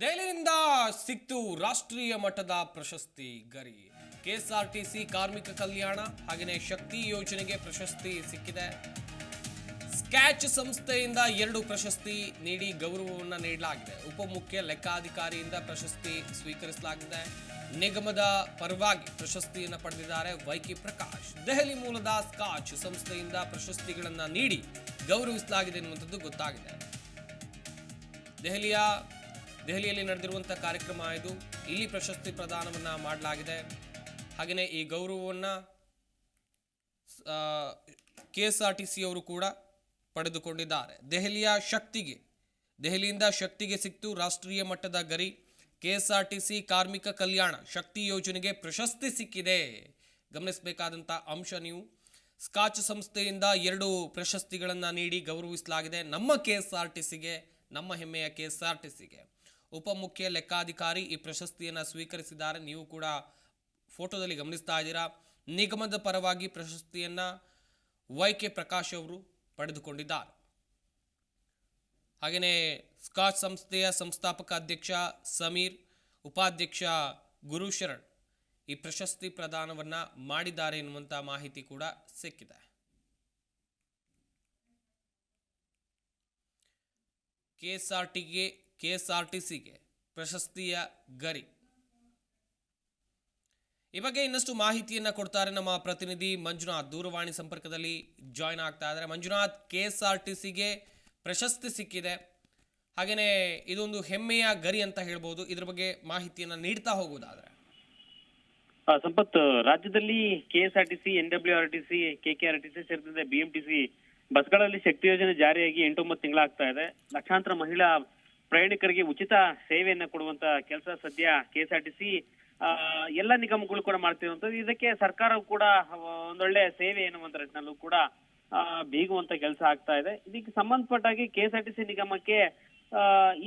ದೆಹಲಿಯಿಂದ ಸಿಕ್ತು ರಾಷ್ಟ್ರೀಯ ಮಟ್ಟದ ಪ್ರಶಸ್ತಿ ಗರಿ. ಕೆಎಸ್ಆರ್ಟಿಸಿ ಕಾರ್ಮಿಕ ಕಲ್ಯಾಣ ಹಾಗೆಯೇ ಶಕ್ತಿ ಯೋಜನೆಗೆ ಪ್ರಶಸ್ತಿ ಸಿಕ್ಕಿದೆ. ಸ್ಕ್ಯಾಚ್ ಸಂಸ್ಥೆಯಿಂದ ಎರಡು ಪ್ರಶಸ್ತಿ ನೀಡಿ ಗೌರವವನ್ನು ನೀಡಲಾಗಿದೆ. ಉಪಮುಖ್ಯ ಲೆಕ್ಕಾಧಿಕಾರಿಯಿಂದ ಪ್ರಶಸ್ತಿ ಸ್ವೀಕರಿಸಲಾಗಿದೆ. ನಿಗಮದ ಪರವಾಗಿ ಪ್ರಶಸ್ತಿಯನ್ನು ಪಡೆದಿದ್ದಾರೆ ವೈಕಿ ಪ್ರಕಾಶ್. ದೆಹಲಿ ಮೂಲದ ಸ್ಕಾಚ್ ಸಂಸ್ಥೆಯಿಂದ ಪ್ರಶಸ್ತಿಗಳನ್ನು ನೀಡಿ ಗೌರವಿಸಲಾಗಿದೆ ಎನ್ನುವಂಥದ್ದು ಗೊತ್ತಾಗಿದೆ. ದೆಹಲಿಯ ದೆಹಲಿಯಲ್ಲಿ ನಡೆದಿರುವಂಥ ಕಾರ್ಯಕ್ರಮ ಇದು. ಇಲ್ಲಿ ಪ್ರಶಸ್ತಿ ಪ್ರದಾನವನ್ನು ಮಾಡಲಾಗಿದೆ. ಹಾಗೆಯೇ ಈ ಗೌರವವನ್ನು K S R T C ಅವರು ಕೂಡ ಪಡೆದುಕೊಂಡಿದ್ದಾರೆ. ದೆಹಲಿಯ ಶಕ್ತಿಗೆ, ದೆಹಲಿಯಿಂದ ಶಕ್ತಿಗೆ ಸಿಕ್ತು ರಾಷ್ಟ್ರೀಯ ಮಟ್ಟದ ಗರಿ K S R T C ಕಾರ್ಮಿಕ ಕಲ್ಯಾಣ ಶಕ್ತಿ ಯೋಜನೆಗೆ ಪ್ರಶಸ್ತಿ ಸಿಕ್ಕಿದೆ. ಗಮನಿಸಬೇಕಾದಂಥ ಅಂಶ ನೀವು, ಸ್ಕಾಚ್ ಸಂಸ್ಥೆಯಿಂದ ಎರಡು ಪ್ರಶಸ್ತಿಗಳನ್ನು ನೀಡಿ ಗೌರವಿಸಲಾಗಿದೆ ನಮ್ಮ ಕೆ ಎಸ್ ಆರ್ ಟಿ ನಮ್ಮ ಹೆಮ್ಮೆಯ ಕೆ ಎಸ್ ಆರ್ ಟಿ ಉಪಮುಖ್ಯ ಲೆಕ್ಕಾಧಿಕಾರಿ ಈ ಪ್ರಶಸ್ತಿಯನ್ನು ಸ್ವೀಕರಿಸಿದ್ದಾರೆ. ನೀವು ಕೂಡ ಫೋಟೋದಲ್ಲಿ ಗಮನಿಸ್ತಾ ಇದ್ದೀರಾ. ನಿಗಮದ ಪರವಾಗಿ ಪ್ರಶಸ್ತಿಯನ್ನು ವೈ ಕೆ ಪ್ರಕಾಶ್ ಅವರು ಪಡೆದುಕೊಂಡಿದ್ದಾರೆ. ಹಾಗೆಯೇ ಸ್ಕಾಚ್ ಸಂಸ್ಥೆಯ ಸಂಸ್ಥಾಪಕ ಅಧ್ಯಕ್ಷ ಸಮೀರ್, ಉಪಾಧ್ಯಕ್ಷ ಗುರುಶರಣ್ ಈ ಪ್ರಶಸ್ತಿ ಪ್ರದಾನವನ್ನು ಮಾಡಿದ್ದಾರೆ ಎನ್ನುವಂಥ ಮಾಹಿತಿ ಕೂಡ ಸಿಕ್ಕಿದೆ. ಕೆ ಎಸ್ ಆರ್ ಟಿಗೆ ಕೆ ಎಸ್ ಆರ್ ಟಿ ಪ್ರಶಸ್ತಿಯ ಗರಿ. ಈ ಬಗ್ಗೆ ಇನ್ನಷ್ಟು ಮಾಹಿತಿಯನ್ನು ಕೊಡ್ತಾರೆ ನಮ್ಮ ಪ್ರತಿನಿಧಿ ಮಂಜುನಾಥ್. ದೂರವಾಣಿ ಸಂಪರ್ಕದಲ್ಲಿ ಜಾಯ್ನ್ ಆಗ್ತಾ ಇದ್ದಾರೆ. Manjunath K S R T ಸಿಗೆ ಪ್ರಶಸ್ತಿ ಸಿಕ್ಕಿದೆ. ಹಾಗೆಯೇ ಇದೊಂದು ಹೆಮ್ಮೆಯ ಗರಿ ಅಂತ ಹೇಳ್ಬೋದು. ಇದ್ರ ಬಗ್ಗೆ ಮಾಹಿತಿಯನ್ನು ನೀಡ್ತಾ ಹೋಗೋದಾದ್ರೆ. ಸಂಪತ್, ರಾಜ್ಯದಲ್ಲಿ C N W R T C KKRTC ಸೇರಿದಂತೆ ಬಿಎಂಟಿಸಿ ಬಸ್ಗಳಲ್ಲಿ ಶಕ್ತಿ ಯೋಜನೆ ಜಾರಿಯಾಗಿ ಎಂಟೊಂಬತ್ತು ತಿಂಗಳಾಗ್ತಾ ಇದೆ. ಲಕ್ಷಾಂತರ ಮಹಿಳಾ ಪ್ರಯಾಣಿಕರಿಗೆ ಉಚಿತ ಸೇವೆಯನ್ನ ಕೊಡುವಂತ ಕೆಲಸ ಸದ್ಯ ಕೆಎಸ್ಆರ್ಟಿಸಿ ಎಲ್ಲ ನಿಗಮಗಳು ಕೂಡ ಮಾಡ್ತಿರುವಂತದ್ದು ಇದಕ್ಕೆ ಸರ್ಕಾರವು ಕೂಡ ಒಂದೊಳ್ಳೆ ಸೇವೆ ಎನ್ನುವಂತ ನಿಟ್ಟಿನಲ್ಲೂ ಕೂಡ ಬೀಗುವಂತ ಕೆಲಸ ಆಗ್ತಾ ಇದೆ. ಇದಕ್ಕೆ ಸಂಬಂಧಪಟ್ಟಾಗಿ ಕೆಎಸ್ಆರ್ಟಿಸಿ ನಿಗಮಕ್ಕೆ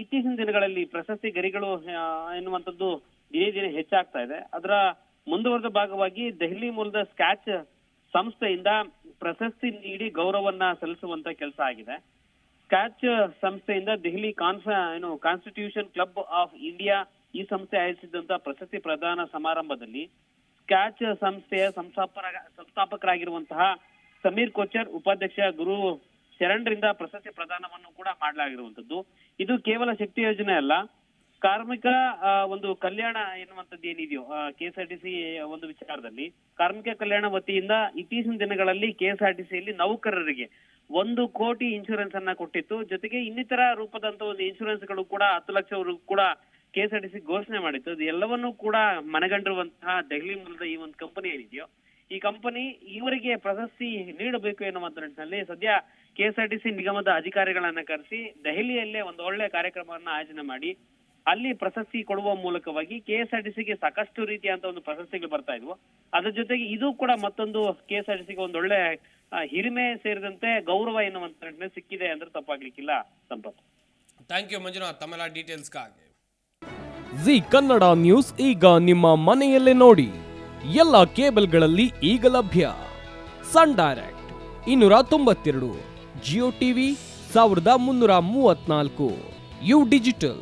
ಇತ್ತೀಚಿನ ದಿನಗಳಲ್ಲಿ ಪ್ರಶಸ್ತಿ ಗರಿಗಳು ಎನ್ನುವಂಥದ್ದು ದಿನೇ ದಿನೇ ಹೆಚ್ಚಾಗ್ತಾ ಇದೆ. ಅದರ ಮುಂದುವರೆದ ಭಾಗವಾಗಿ ದೆಹಲಿ ಮೂಲದ ಸ್ಕ್ಯಾಚ್ ಸಂಸ್ಥೆಯಿಂದ ಪ್ರಶಸ್ತಿ ನೀಡಿ ಗೌರವವನ್ನ ಸಲ್ಲಿಸುವಂತ ಕೆಲಸ ಆಗಿದೆ. ಸ್ಕ್ಯಾಚ್ ಸಂಸ್ಥೆಯಿಂದ ದೆಹಲಿ ಕಾನ್ಫ, ಏನು ಕಾನ್ಸ್ಟಿಟ್ಯೂಷನ್ ಕ್ಲಬ್ ಆಫ್ ಇಂಡಿಯಾ ಈ ಸಂಸ್ಥೆ ಆಯೋಜಿಸಿದಂತಹ ಪ್ರಶಸ್ತಿ ಪ್ರದಾನ ಸಮಾರಂಭದಲ್ಲಿ ಸ್ಕ್ಯಾಚ್ ಸಂಸ್ಥೆಯ ಸಂಸ್ಥಾಪರ, ಸಂಸ್ಥಾಪಕರಾಗಿರುವಂತಹ ಸಮೀರ್ ಕೋಚರ್, ಉಪಾಧ್ಯಕ್ಷ ಗುರು ಶರಣ್ರಿಂದ ಪ್ರಶಸ್ತಿ ಪ್ರದಾನವನ್ನು ಕೂಡ ಮಾಡಲಾಗಿರುವಂತದ್ದು ಇದು ಕೇವಲ ಶಕ್ತಿ ಯೋಜನೆ ಅಲ್ಲ. ಕಾರ್ಮಿಕ ಒಂದು ಕಲ್ಯಾಣ ಎನ್ನುವಂಥದ್ದು ಏನಿದೆಯೋ ಕೆಎಸ್ಆರ್ಟಿಸಿ ಒಂದು ವಿಚಾರದಲ್ಲಿ, ಕಾರ್ಮಿಕ ಕಲ್ಯಾಣ ವತಿಯಿಂದ ಇತ್ತೀಚಿನ ದಿನಗಳಲ್ಲಿ ಕೆಎಸ್ಆರ್ಟಿಸಿಯಲ್ಲಿ ನೌಕರರಿಗೆ ಒಂದು ಕೋಟಿ ಇನ್ಶೂರೆನ್ಸ್ ಅನ್ನ ಕೊಟ್ಟಿತ್ತು. ಜೊತೆಗೆ ಇನ್ನಿತರ ರೂಪದಂತ ಒಂದು ಇನ್ಶೂರೆನ್ಸ್ಗಳು ಕೂಡ ಹತ್ತು ಲಕ್ಷವರೆಗೂ ಕೂಡ ಕೆಎಸ್ಆರ್ಟಿಸಿ ಘೋಷಣೆ ಮಾಡಿತ್ತು. ಎಲ್ಲವನ್ನೂ ಕೂಡ ಮನಗಂಡಿರುವಂತಹ ದೆಹಲಿ ಮೂಲದ ಈ ಒಂದು ಕಂಪನಿ ಏನಿದೆಯೋ, ಈ ಕಂಪನಿ ಇವರಿಗೆ ಪ್ರಶಸ್ತಿ ನೀಡಬೇಕು ಎನ್ನುವಂತ ನಿಟ್ಟಿನಲ್ಲಿ ಸದ್ಯ ಕೆಎಸ್ಆರ್ಟಿಸಿ ನಿಗಮದ ಅಧಿಕಾರಿಗಳನ್ನ ಕರೆಸಿ ದೆಹಲಿಯಲ್ಲೇ ಒಂದು ಒಳ್ಳೆ ಕಾರ್ಯಕ್ರಮವನ್ನ ಆಯೋಜನೆ ಮಾಡಿ ಅಲ್ಲಿ ಪ್ರಶಸ್ತಿ ಕೊಡುವ ಮೂಲಕವಾಗಿ ಕೆಎಸ್ಆರ್ಟಿಸಿಗೆ ಸಾಕಷ್ಟು ರೀತಿಯಂತ ಒಂದು ಪ್ರಶಸ್ತಿಗಳು ಬರ್ತಾ ಇದ್ವು. ಅದ್ರ ಜೊತೆಗೆ ಇದು ಕೂಡ ಮತ್ತೊಂದು ಕೆಎಸ್ಆರ್ಟಿಸಿಗೆ ಒಂದು ಒಳ್ಳೆ ಆ, ಹಿರಿಮೆ ಸೇರಿದಂತೆ ಗೌರವ ಎನ್ನುವಂತ ನಿಟ್ಟಿನಲ್ಲಿ ಸಿಕ್ಕಿದೆ ಅಂದ್ರೆ ತಪ್ಪಾಗ್ಲಿಕ್ಕಿಲ್ಲ ಸಂಪತ್. Thank you Manjunath. ತಮ್ಮೆಲ್ಲ ಡೀಟೇಲ್ಸ್ಗಾಗಿ ಜಿ ಕನ್ನಡ ನ್ಯೂಸ್ ಈಗ ನಿಮ್ಮ ಮನೆಯಲ್ಲೇ ನೋಡಿ. ಎಲ್ಲ ಕೇಬಲ್ಗಳಲ್ಲಿ ಈಗ ಲಭ್ಯ. ಸನ್ ಡೈರೆಕ್ಟ್ ಇನ್ನೂರ ತೊಂಬತ್ತೆರಡು ಜಿಯೋ ಟಿವಿ ಸಾವಿರದ ಮುನ್ನೂರ ಮೂವತ್ನಾಲ್ಕು ಯು ಡಿಜಿಟಲ್.